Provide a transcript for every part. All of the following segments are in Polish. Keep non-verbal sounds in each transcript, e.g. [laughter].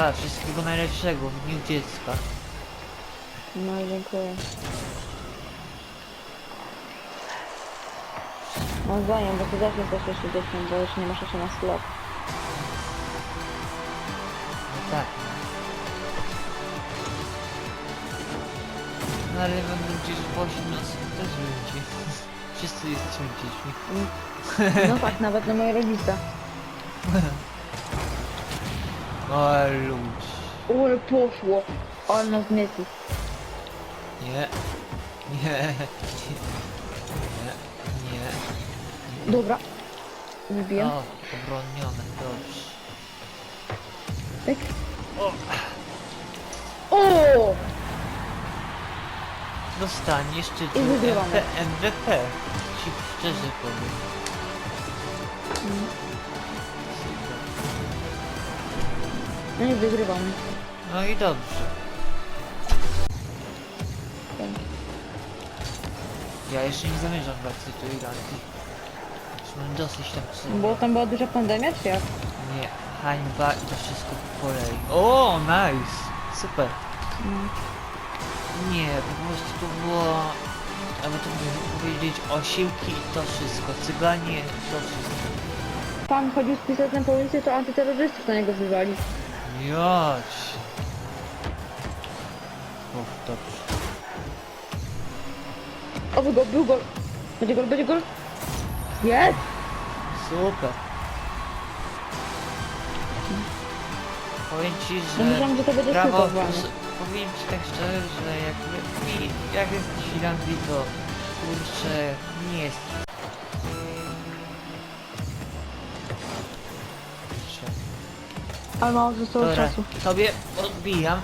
Aha, wszystkiego najlepszego w dniu dziecka. No dziękuję. Mam zdanie, bo ty też jesteś jeszcze dzieckiem, bo już nie masz 18 lat. No tak. No ale będą gdzieś w 18 też będzie. [laughs] Wszyscy jesteśmy dziećmi. No tak, nawet na moje rodzice. [laughs] O ludź. Ule poszło. Ale nas zmieci. Nie. Nie. Nie. Nie. Dobra. Wybiję. O, obronione, dobrze. Pyk. O, O! dostaniesz I tytuł wygrywamy. MP, MVP. Ci szczerze powiem. No i wygrywamy. No i dobrze. Pięknie. Ja jeszcze nie zamierzam wracać do Irlandii. Już mam dosyć tam psy. Bo tam była duża pandemia, czy jak? Nie, hańba i to wszystko po kolei. O, nice! Super. Mm. Nie, po prostu to było... Aby to powiedzieć, osiłki i to wszystko. Cyganie, to wszystko. Pan chodził z pistoletem po ulicy, to antyterrorystów na niego wywali. Jać. O, dobrze. O, był gol, był gol. Będzie gol, będzie gol. Jest! Super. Powiem ci, że... myślałam, że to będzie Brawo, powiem ci tak szczerze, że jak, mi, jak jest w Finlandii, to kurczę, nie jest. Ale mało zostało Dobra, czasu. tobie odbijam.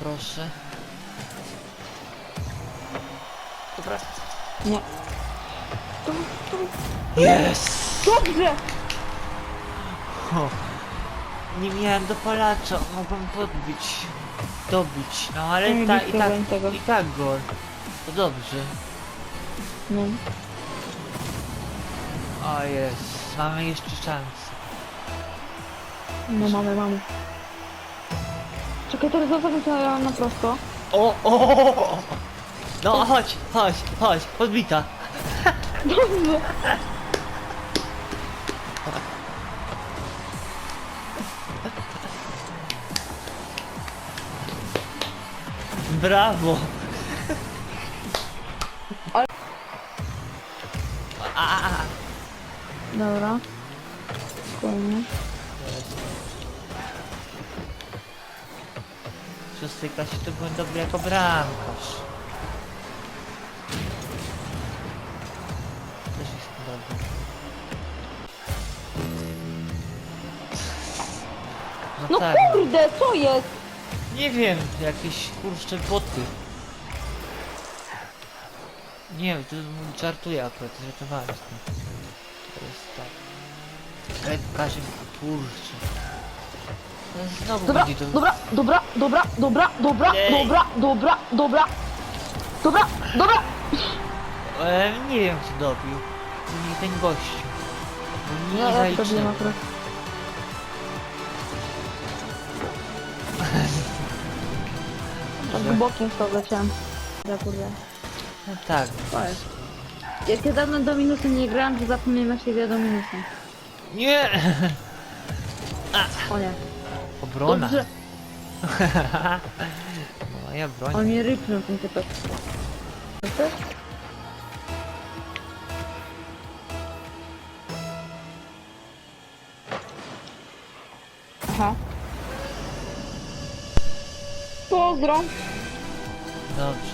Proszę. Dobra. Nie. Jest! Dobrze! O, nie miałem dopalacza, mogłem podbić, dobić, no ale Nie ta, i, tak, tego. i tak gol. To dobrze. No. O jest, mamy jeszcze szansę. No mamy, mamy. Czekaj, teraz zostawię to na prosto. O, o, o, o. No chodź, chodź, chodź, podbita. Dobrze! Brawo. Ale- A, a, a. Dobra. Spokojnie. W szóstej klasie to byłem dobry jako bramkarz. Też jestem dobry. No, No tak, no. kurde, co jest? nie wiem, jakieś kurczę boty. Nie wiem, to żartuję akurat, żartowałem z tym. To jest tak. Każe kurczę. No, Znowu Dobra, będzie to... dobra, dobra, dobra, dobra, dobra, Ej. dobra, dobra, dobra. Dobra, dobra! E, nie wiem kto dobił. Nie ten gościu. Nie No ja to zaliczyłem. wiem akurat. Tak bokiem w to leciałem. Ja kurde. No tak. To jest. Jak ja dawno do minusu nie grałem, to zapomniałem jak się gra do minusu. Nie! O nie. Obrona. Dobrze. [laughs] Moja broń. On mnie rypnął ten typek. Aha. Pozdro. Dobrze.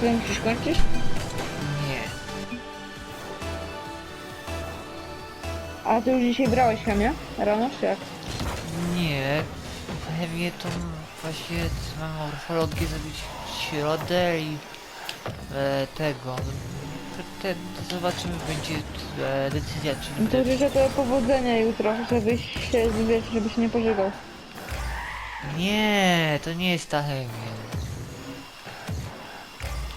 Ty musisz A ty już dzisiaj brałeś chemię? Rano czy jak? Nie. Pewnie to właśnie mam morfologię zrobić w środę i e, tego. Te, te, zobaczymy, będzie e, decyzja, czy No to będę... życzę to powodzenia jutro, żebyś się, wiesz, żebyś nie pożygał. Nie, to nie jest ta chemia.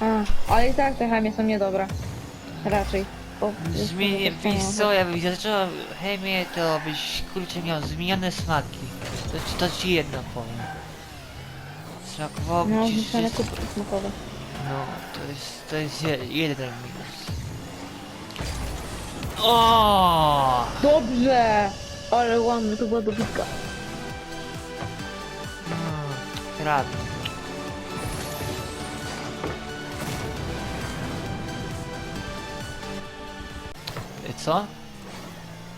A, ale i tak te chemie są niedobre. Raczej. O, jest Zmienię, wiesz co, jakbyś zaczęła chemię, to byś kurczę miał zmienione smaki. To, ci- to ci jedno powiem. No, kubki smakowe. No, to jest, to jest je- jeden minus. O! Dobrze! Ale ładne, to była dobitka. Mm, Kradnę. Co?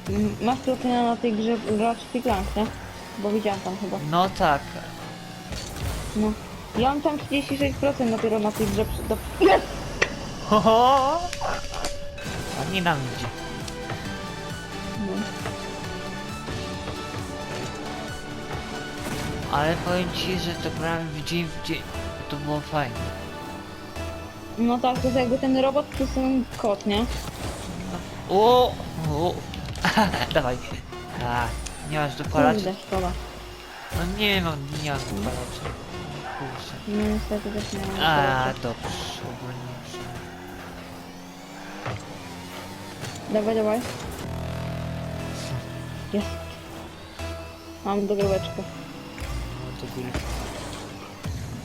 M- Masz trochę na tej grze grać w Clans, nie? Bo widziałam tam chyba. No tak. No. Ja mam tam 36% dopiero na tej grze. przy- Do... Jest! Ho, ho! A nie nam idzie. No. Ale powiem ci, że to grałem w dzień w dzień. To było fajne. no tak, to jest jakby ten robot plus ten kot, nie? O! o. [laughs] Dawaj. A, nie masz dopalacza? Kurde, szkoda. No nie mam, nie mam dopalacza. Kurczę. No niestety też nie mam. A, dobrze, ogólnie już. Dawaj, dawaj. Jest. Mam dogryweczkę. No to góry.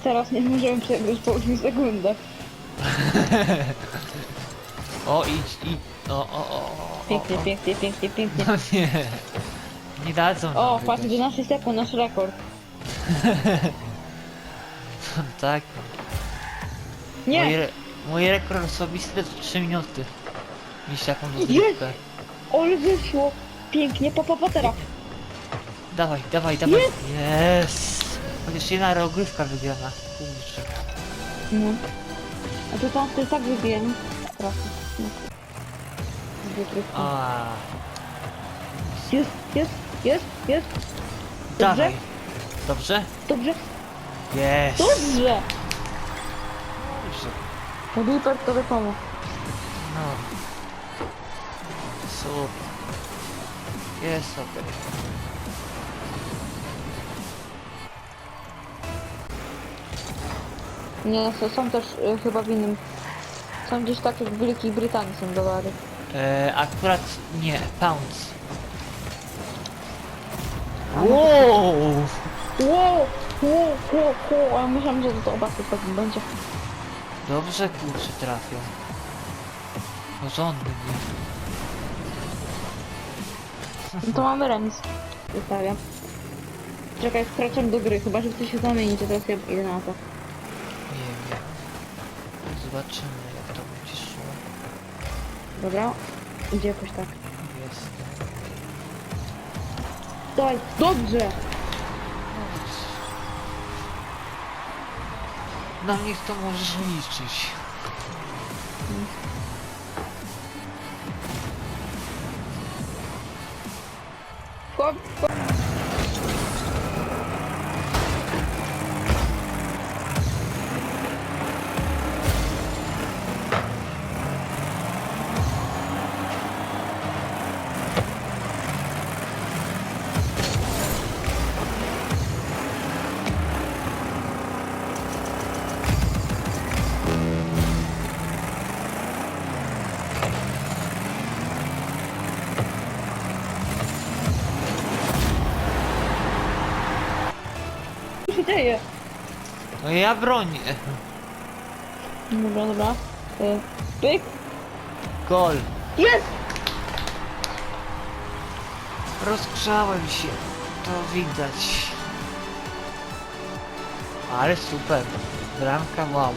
Teraz nie możemy przegrać po 8 sekundach. [laughs] O, idź, idź. O, o, o, o. Pięknie, o, pięknie, pięknie, pięknie. No nie. Nie dadzą nam O, patrz, wygrać. 11 sekund, nasz rekord. [laughs] Tak. Mój, Nie! re mój rekord osobisty to 3 minuty. Jaką Jest! rozgrywkę. Ale wyszło! Pięknie, pa, pa, pa teraz. Dawaj, dawaj, dawaj. Jest! Chociaż jedna rozgrywka wygrana. Kurczę. No. A to tam to tak wybije, nie? Trochę. No. A, Jest, jest, jest, jest. dawaj. Dobrze? Dobrze, Jest! dobrze! Dobrze. Reaper to wiadomo. No. Super. Jest super. Nie, są- są też y, chyba w innym... Są gdzieś tak jak w Wielkiej Brytanii są dolary. E, akurat nie, pounds. Wow! Wow, wow, wow, wow, a ja myślałem, że to obasy tak będzie. Dobrze kurczę trafią. Porządny. No to mamy remis. Zostawiam. Czekaj, wkraczam do gry, chyba że ktoś się zamieni, to teraz ja idę na to. Nie wiem. Zobaczymy Dobra, idzie jakoś tak. Jest. Daj, dobrze! Na nich to możesz liczyć. Chłop, chłop. No ja bronię. Dobra, dobra. Y, Pyk. Gol. Jest! Rozgrzałem się. To widać. Ale super. Bramka wow.